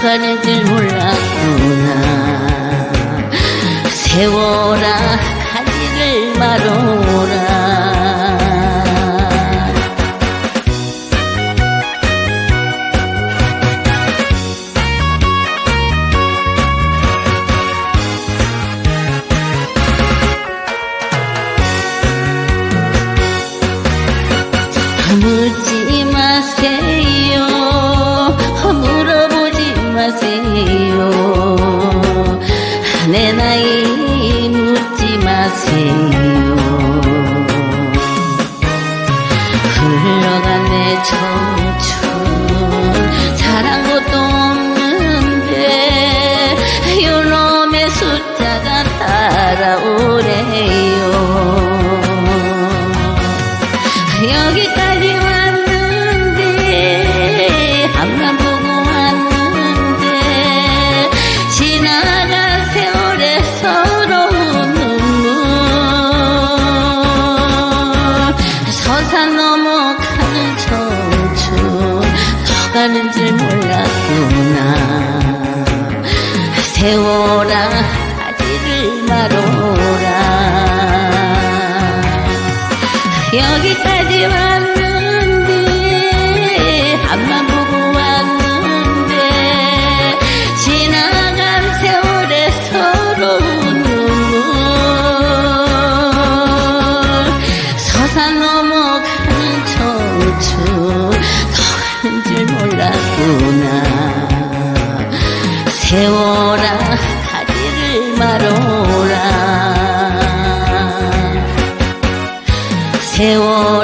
더 가는 줄 몰랐구나. 세워라 가지를 말어라. 묻지 마세요 흘러간 내 청춘. 잘한 것도 없는데 요놈의 숫자가 따라오래요. 여기까지 서산 넘어가는 청춘 더 가는 줄 몰랐구나. 세워라 가지를 말어라. 여기까지 왔는데 앞만 보고 왔는데 지나간 세월의 서러운 눈물 서산 몰랐구나 세워라 가지를 말어라. 세워